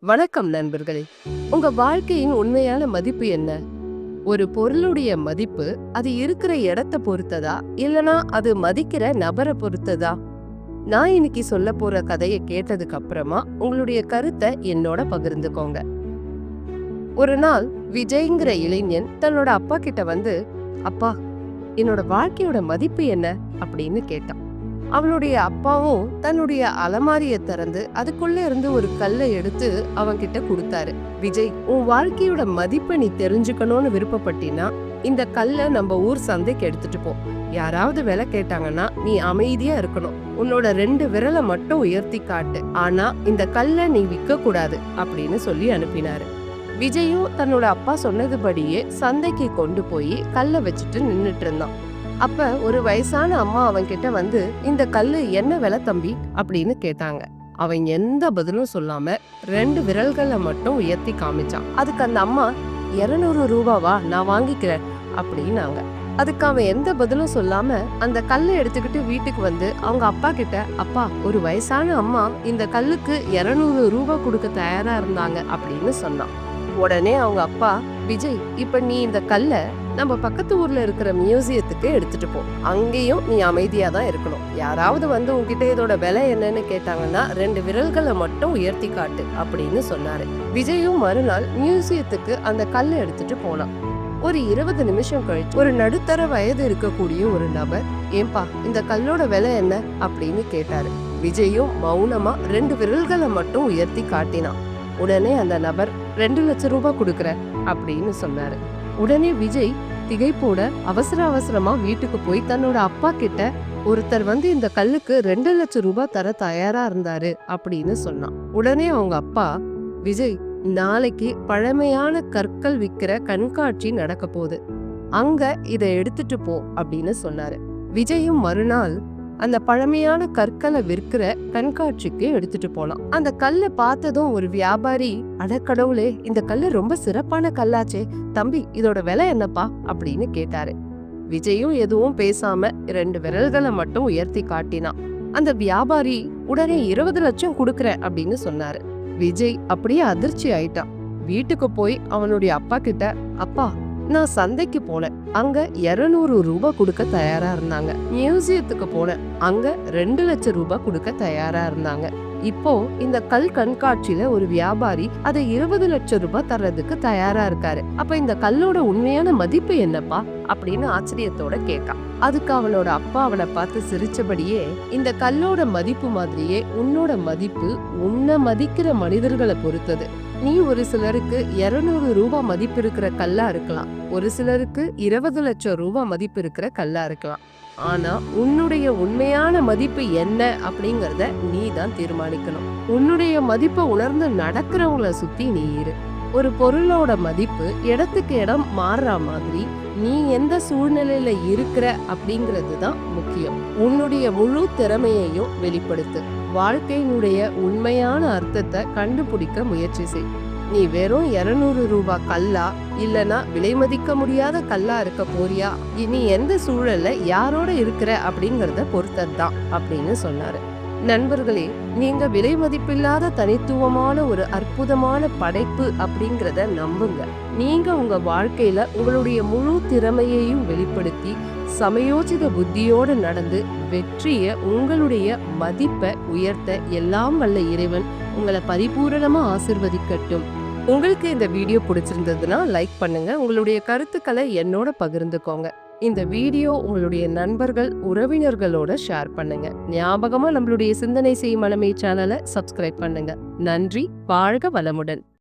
வணக்கம் நண்பர்களே. உங்க வாழ்க்கையின் உண்மையான மதிப்பு என்ன? ஒரு பொருளுடைய மதிப்பு அது இருக்கிற இடத்த பொறுத்ததா? இல்லனா அது மதிக்கிற நபரை பொறுத்ததா? நான் இன்னைக்கு சொல்ல போற கதையை கேட்டதுக்கு அப்புறமா உங்களுடைய கருத்தை என்னோட பகிர்ந்துக்கோங்க. ஒரு நாள் விஜய்ங்கிற இளைஞன் தன்னோட அப்பா கிட்ட வந்து அப்பா என்னோட வாழ்க்கையோட மதிப்பு என்ன? அப்படின்னு கேட்டான். அவளுடைய அப்பாவும் தன்னுடைய அலமாரிய திறந்து அதுக்குள்ள இருந்து ஒரு கல்லை எடுத்து அவன்கிட்ட கொடுத்தாரு. விஜய் உன் வாழ்க்கையோட மதிப்பை நீ தெரிஞ்சுக்கணும்னு விருப்பப்பட்டினா இந்த கல்லை நம்ம ஊர் சந்தைக்கு எடுத்துட்டு போ. யாராவது விலை கேட்டாங்கன்னா நீ அமைதியா இருக்கணும். உன்னோட ரெண்டு விரலை மட்டும் உயர்த்தி காட்டு. ஆனா இந்த கல்லை நீ விற்க கூடாது அப்படின்னு சொல்லி அனுப்பினாரு. விஜயும் தன்னோட அப்பா சொன்னதுபடியே சந்தைக்கு கொண்டு போய் கல்லை வச்சுட்டு நின்றுட்டு இருந்தான். அப்ப ஒரு வயசான அம்மா அவன் கிட்ட வந்து இந்த கல்லு என்ன விலை தம்பி? அப்படின்னு கேட்டாங்க. அவன் எந்த பதிலும் சொல்லாம ரெண்டு விரல்களை மட்டும் உயர்த்தி காமிச்சான். அதுக்கு அந்த அம்மா இருநூறு ரூபாவா? நான் வாங்கிக்கிறேன். அப்படின்னாங்க. அதுக்கு அவன் எந்த பதிலும் சொல்லாம அந்த கல்லை எடுத்துக்கிட்டு வீட்டுக்கு வந்து அவங்க அப்பா கிட்ட அப்பா ஒரு வயசான அம்மா இந்த கல்லுக்கு இருநூறு ரூபாய் கொடுக்க தயாரா இருந்தாங்க. அப்படின்னு சொன்னான். உடனே அவங்க அப்பா விஜய் இப்ப நீ இந்த கல்லை நம்ம பக்கத்து ஊர்ல இருக்கிற மியூசியத்துக்கு எடுத்துட்டு போ. அங்கேயும் நீ அமைதியா தான் இருக்கணும். யாராவது வந்து உன்கிட்ட இதோட விலை என்னன்னு கேட்டாங்கன்னா ரெண்டு விரல்களை மட்டும் உயர்த்தி காட்டு அப்படின்னு சொன்னாரு. விஜயும் மறுநாள் மியூசியத்துக்கு அந்த கல்லை எடுத்துட்டு போனான். ஒரு இருபது நிமிஷம் கழிச்சு ஒரு நடுத்தர வயது இருக்கக்கூடிய ஒரு நபர் ஏன்பா இந்த கல்லோட விலை என்ன? அப்படின்னு கேட்டாரு. விஜயும் மௌனமா ரெண்டு விரல்களை மட்டும் உயர்த்தி காட்டினான். உடனே அந்த நபர் ரெண்டு லட்சம் ரூபாய் கொடுக்குறேன் அப்படின்னு சொன்னாரு. உடனே விஜய் திகைப்போட அவசர அவசரமா வீட்டுக்கு போய் தன்னோட அப்பா கிட்ட ஒருத்தர் வந்து இந்த கல்லுக்கு ரெண்டு லட்சம் ரூபாய் தர தயாரா இருந்தாரு அப்படின்னு சொன்னான். உடனே அவங்க அப்பா விஜய் நாளைக்கு பழமையான கற்கள் விக்கிற கண்காட்சி நடக்க போகுது. அங்க இதை எடுத்துட்டு போ அப்படின்னு சொன்னாரு. விஜயும் மறுநாள் அந்த பழமையான கற்களை விற்கிற கண்காட்சிக்கு எடுத்துட்டு போனான் அந்த கல்லை பார்த்ததும் ஒரு வியாபாரி அடக்கடவுளே இந்த கல்லு ரொம்ப சிறப்பான கல்லாச்சே தம்பி இதோட விலை என்னப்பா? அப்படின்னு கேட்டாரு. விஜயும் எதுவும் பேசாம ரெண்டு விரல்களை மட்டும் உயர்த்தி காட்டினான். அந்த வியாபாரி உடனே இருபது லட்சம் கொடுக்கறேன் அப்படின்னு சொன்னாரு. விஜய் அப்படியே அதிர்ச்சி ஆயிட்டான். வீட்டுக்கு போய் அவனுடைய அப்பா கிட்ட அப்பா நான் சந்தைக்கு போனேன். அங்க இருநூறு ரூபாய் கொடுக்க தயாரா இருந்தாங்க. மியூசியத்துக்கு போனேன். அங்க ரெண்டு லட்சம் ரூபாய் கொடுக்க தயாரா இருந்தாங்க. இப்போ இந்த கல் கண்காட்சியில ஒரு வியாபாரி அதை இருபது லட்சம் ரூபாய் தர்றதுக்கு தயாரா இருக்காரு. அப்ப இந்த கல்லோட உண்மையான மதிப்பு என்னப்பா? அப்படின்னு ஆச்சரியத்தோட கேட்டான் அதுக்கு அவனோட அப்பா அவனை பார்த்து சிரிச்சபடியே இந்த கல்லோட மதிப்பு மாதிரியே உன்னோட மதிப்பு உன்னை மதிக்கிற மனிதர்களை பொறுத்தது. நீ ஒரு சிலருக்கு இருநூறு ரூபா மதிப்பு இருக்கிற கல்லா இருக்கலாம். ஒரு சிலருக்கு இருபது லட்சம் ரூபா மதிப்பு இருக்கிற கல்லா இருக்கலாம். ஆனா உன்னுடைய உண்மையான மதிப்பு என்ன அப்படிங்கறத நீ தான் தீர்மானிக்கணும். உன்னுடைய மதிப்பை உணர்ந்து நடக்கிறவங்கள சுத்தி நீ இரு. ஒரு பொருளோட மதிப்பு இடத்துக்கு இடம் மாறுற மாதிரி நீ எந்த சூழ்நிலையில இருக்கிற அப்படிங்கிறது தான் முக்கியம். உன்னுடைய முழு திறமையையும் வெளிப்படுத்து. வாழ்க்கையினுடைய உண்மையான அர்த்தத்தை கண்டுபிடிக்க முயற்சி செய். நீ வெறும் இருநூறு ரூபாய் கல்லா இல்லனா விலை மதிக்க முடியாத கல்லா இருக்க போறியா? இனி எந்த சூழல்ல யாரோட இருக்கிற அப்படிங்கறத பொறுத்ததுதான் அப்படின்னு சொன்னாரு. நண்பர்களே நீங்க விலை மதிப்பில்லாத தனித்துவமான ஒரு அற்புதமான படைப்பு அப்படிங்கிறத நம்புங்க. நீங்க உங்க வாழ்க்கையில உங்களுடைய முழு திறமையையும் வெளிப்படுத்தி சமயோஜித புத்தியோடு நடந்து வெற்றிய உங்களுடைய மதிப்பை உயர்த்த எல்லாம் வல்ல இறைவன் உங்களை பரிபூரணமா ஆசிர்வதிக்கட்டும். உங்களுக்கு இந்த வீடியோ பிடிச்சிருந்ததுன்னா லைக் பண்ணுங்க. உங்களுடைய கருத்துக்களை என்னோட பகிர்ந்துக்கோங்க. இந்த வீடியோ உங்களுடைய நண்பர்கள் உறவினர்களோட ஷேர் பண்ணுங்க. ஞாபகமா நம்மளுடைய சிந்தனை செய்யும் மனமே சேனலை சப்ஸ்கிரைப் பண்ணுங்க. நன்றி வாழ்க வளமுடன்.